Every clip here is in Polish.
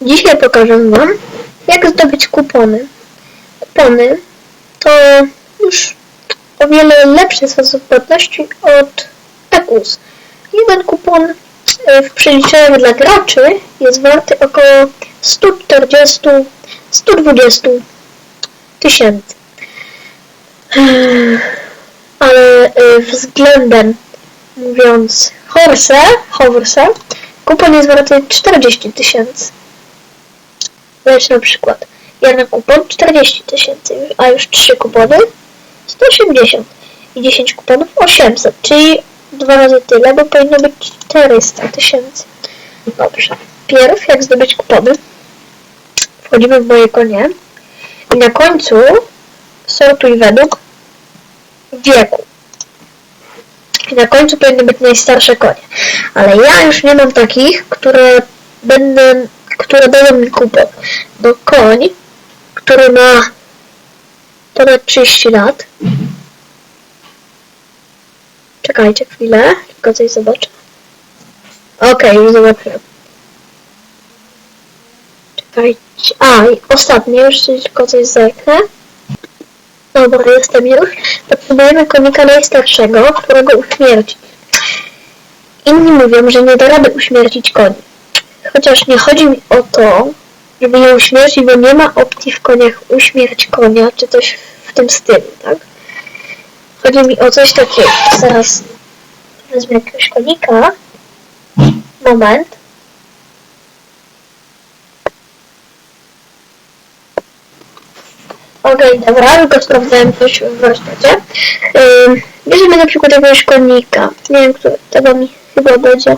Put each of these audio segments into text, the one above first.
Dzisiaj pokażę Wam, jak zdobyć kupony. Kupony to już o wiele lepszy sposób płatności od EKUS. Jeden kupon e, w przeliczeniu dla graczy jest warty około 140-120 tysięcy. Ale e, względem mówiąc Horse, Horse, kupon jest warty 40 tysięcy. Lecz na przykład jeden kupon 40 tysięcy, a już 3 kupony 180 i 10 kuponów 800, czyli dwa razy tyle, bo powinno być 400 tysięcy. Dobrze. Pierw, jak zdobyć kupony, wchodzimy w moje konie i na końcu sortuj według wieku. I na końcu powinny być najstarsze konie. Ale ja już nie mam takich, które będę, które dają mi kupon. Bo koń, który ma ponad 30 lat. Czekajcie chwilę, tylko coś zobaczę. Okej, już zobaczyłem. Czekajcie. A, i ostatnie, już tylko coś zerknę. Dobra, jestem już. Potrzebujemy konika najstarszego, którego uśmiercić. Inni mówią, że nie da rady uśmiercić koni. Chociaż nie chodzi mi o to, żeby je uśmiercić, bo nie ma opcji w koniach uśmierć konia, czy coś w tym stylu, tak? Chodzi mi o coś takiego. Zaraz wezmę jakiegoś konika. Moment. Okej, dobra, tylko sprawdzałem coś w warsztacie. Ym, Bierzemy na przykład jakiegoś konika. Nie wiem, który tego mi chyba będzie.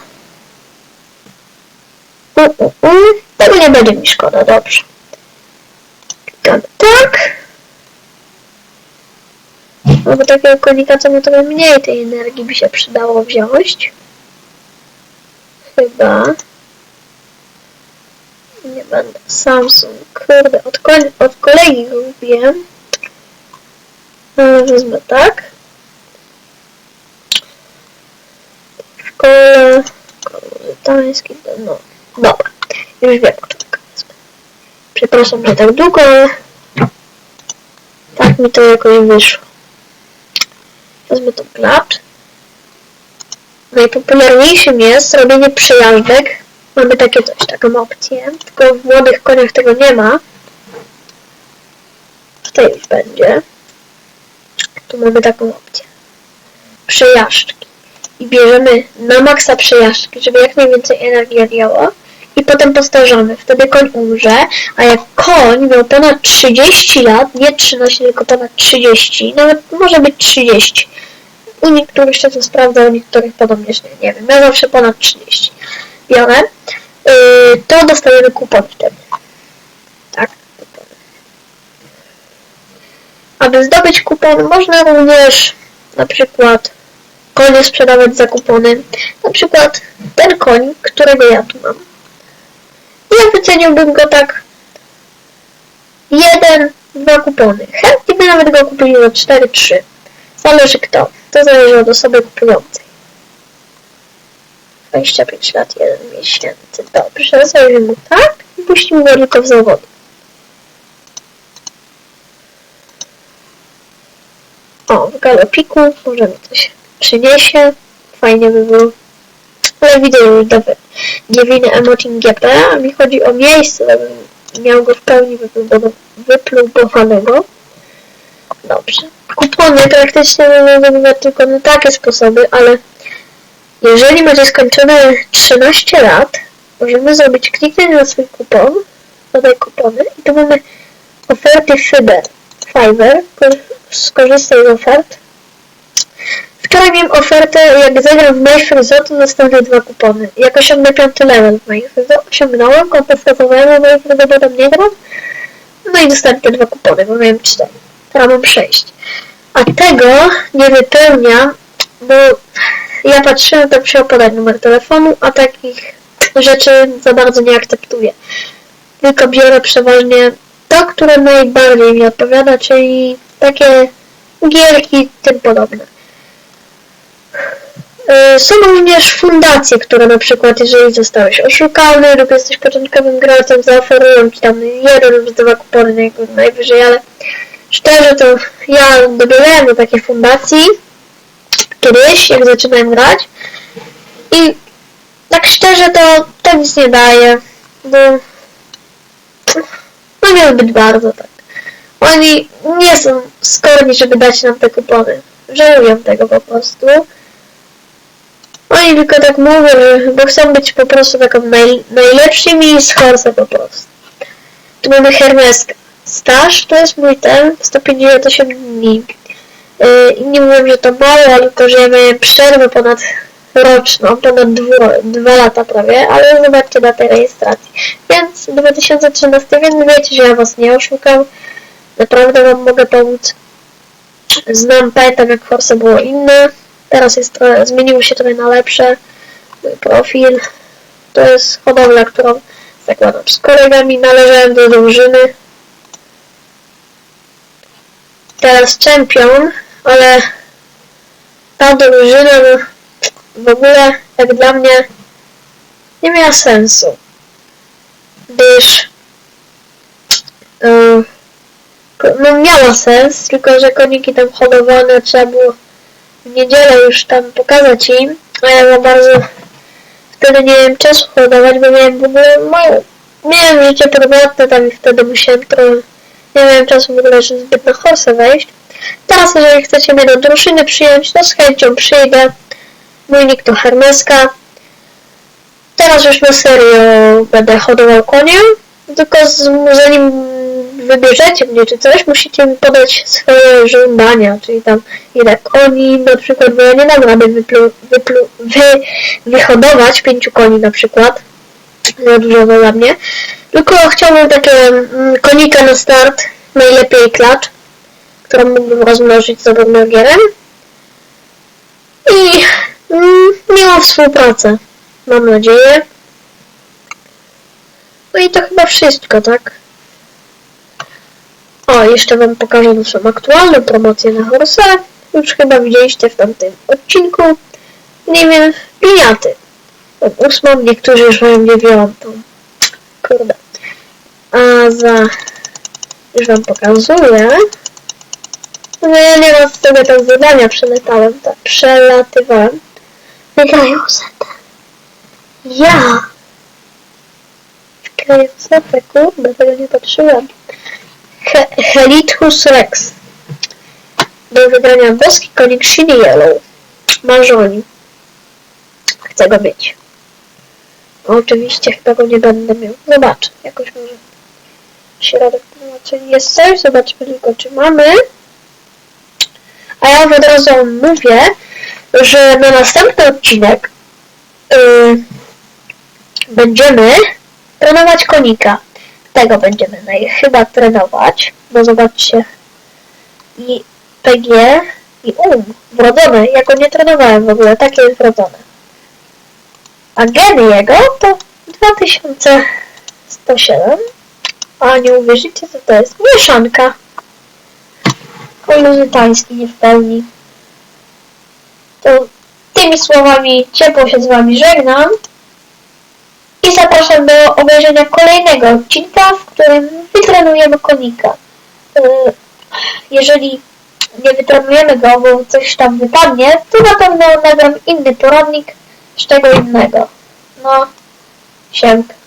Tego nie będzie mi szkoda, dobrze. Klikamy tak. No bo takiego konika to mi trochę mniej tej energii by się przydało wziąć. Chyba. Nie będę. Samsung. Kurde, od, ko- od kolegi go kupiłem. Ale wezmę tak. W szkole komunitański, no. Dobra. Już wiem, którego wezmę. Przepraszam, że tak długo, ale tak mi to jakoś wyszło. Wezmę to klacz. Najpopularniejszym jest robienie przejażdżek. Mamy takie coś, taką opcję. Tylko w młodych koniach tego nie ma. Tej już będzie. Tu mamy taką opcję. Przejażdżki. I bierzemy na maksa przejażdżki, żeby jak najwięcej energii odjęło. I potem powtarzamy. Wtedy koń umrze. A jak koń miał ponad 30 lat, nie 13, tylko ponad 30, nawet może być 30. U niektórych się to sprawdza, u niektórych podobnież nie, wiem. Ja zawsze ponad 30 biorę, yy, to dostajemy kupon wtedy. Tak. Aby zdobyć kupon, można również na przykład konie sprzedawać za kupony. Na przykład ten koń, którego ja tu mam. Ja wyceniłbym go tak jeden, dwa kupony. Chętnie by nawet go kupili za 4-3. Zależy kto. To zależy od osoby kupującej. 25 lat, 1 miesięcy. Dobrze, zajrzymy mu tak i puścimy go tylko w zawodu. O, w galopiku może mi coś przyniesie. Fajnie by było. Ale widzę już. Niewinny emoting GP, a mi chodzi o miejsce, żebym miał go w pełni wyplubo- wyplubowanego. Dobrze. Kupony praktycznie mogą tylko na takie sposoby, ale jeżeli macie skończone 13 lat, możemy zrobić kliknąć na swój kupon, dodaj kupony i tu mamy oferty Fiber. Fiverr, ko- skorzystaj z ofert. Wczoraj miałem ofertę, jak zagram w My Frizo, to dostanę dwa kupony. Jak osiągnę piąty level w My Frizo, osiągnąłem, kompensowałem My Frizo, bo tam nie gram. No i dostałem te dwa kupony, bo miałem cztery. Teraz mam sześć. A tego nie wypełnia, bo ja patrzyłem, to musiał podać numer telefonu, a takich rzeczy za bardzo nie akceptuję. Tylko biorę przeważnie to, które najbardziej mi odpowiada, czyli takie gierki tym podobne. Y, Są również fundacje, które na przykład, jeżeli zostałeś oszukany lub jesteś początkowym graczem, zaoferują ci tam jeden lub dwa kupony naj- najwyżej, ale szczerze to ja dobiegałem do takiej fundacji kiedyś, jak zaczynałem grać i tak szczerze to, to nic nie daje, bo no niezbyt bardzo tak. Oni nie są skorni, żeby dać nam te kupony. Żałują tego po prostu. Oni tylko tak mówią, bo chcą być po prostu taką naj, najlepszymi z Horsa po prostu. Tu mamy Hermeska. Staż to jest mój ten, 158 dni. Yy, Inni mówią, że to mało, ale to, że ja miałem przerwę ponad roczną, ponad dwu, dwa lata prawie, ale zobaczcie datę rejestracji. Więc 2013, więc wiecie, że ja was nie oszukam. Naprawdę wam mogę pomóc. Znam, pamiętam jak Force było inne. Teraz jest trochę, zmieniło się trochę na lepsze. Mój profil. To jest hodowla, którą zakładam z kolegami. Należałem do drużyny. Teraz czempion, ale ta drużyna w ogóle jak dla mnie nie miała sensu. Gdyż yy, no miała sens, tylko że koniki tam hodowane trzeba było w niedzielę już tam pokazać im, a ja za bardzo wtedy nie miałem czasu hodować, bo miałem w ogóle mało. Miałem życie prywatne tam i wtedy musiałem trochę, nie miałem czasu w ogóle żeby zbyt na horsę wejść. Teraz jeżeli chcecie mnie do drużyny przyjąć, to z chęcią przyjdę. Mój nick to Hermeska. Teraz już na serio będę hodował konie, tylko z, zanim wybierzecie mnie czy coś, musicie mi podać swoje żądania, czyli tam ile koni na przykład, bo ja nie dam rady wyplu, wyplu, wy, wyhodować pięciu koni na przykład, za dużo dla mnie, tylko chciałbym takie mm, konika na start, najlepiej klacz, którą mógłbym rozmnożyć z obrnogierem i mm, miłą współpracę, mam nadzieję. No i to chyba wszystko, tak? O, jeszcze Wam pokażę naszą aktualną promocję na Horse. Już chyba widzieliście w tamtym odcinku. Nie wiem, piniaty. Ósmą, niektórzy już mają dziewiątą. Kurde. A za... Już Wam pokazuję. No ja nie raz sobie tam zadania przelatałem, tak, przelatywałem. Wygrają setę. Ja! Wygrają setę, kurde, tego nie patrzyłem. He Helithus Rex. Do wybrania boski konik Shiny Yellow. Marzoni. Chcę go mieć. Oczywiście chyba go nie będę miał. Zobaczę. Jakoś może środek tłumaczenia jest coś. Zobaczmy tylko czy mamy. A ja od razu mówię, że na następny odcinek yy, będziemy trenować konika tego będziemy chyba trenować, bo zobaczcie i PG i UM wrodzone, ja go nie trenowałem w ogóle, takie jest wrodzone. A geny jego to 2107, a nie uwierzycie co to jest, mieszanka. Koluzytański nie w pełni. To tymi słowami ciepło się z wami żegnam i zapraszam do obejrzenia kolejnego odcinka, w którym wytrenujemy konika. Yy, Jeżeli nie wytrenujemy go, bo coś tam wypadnie, to na pewno nagram inny poradnik z czego innego. No, siemka.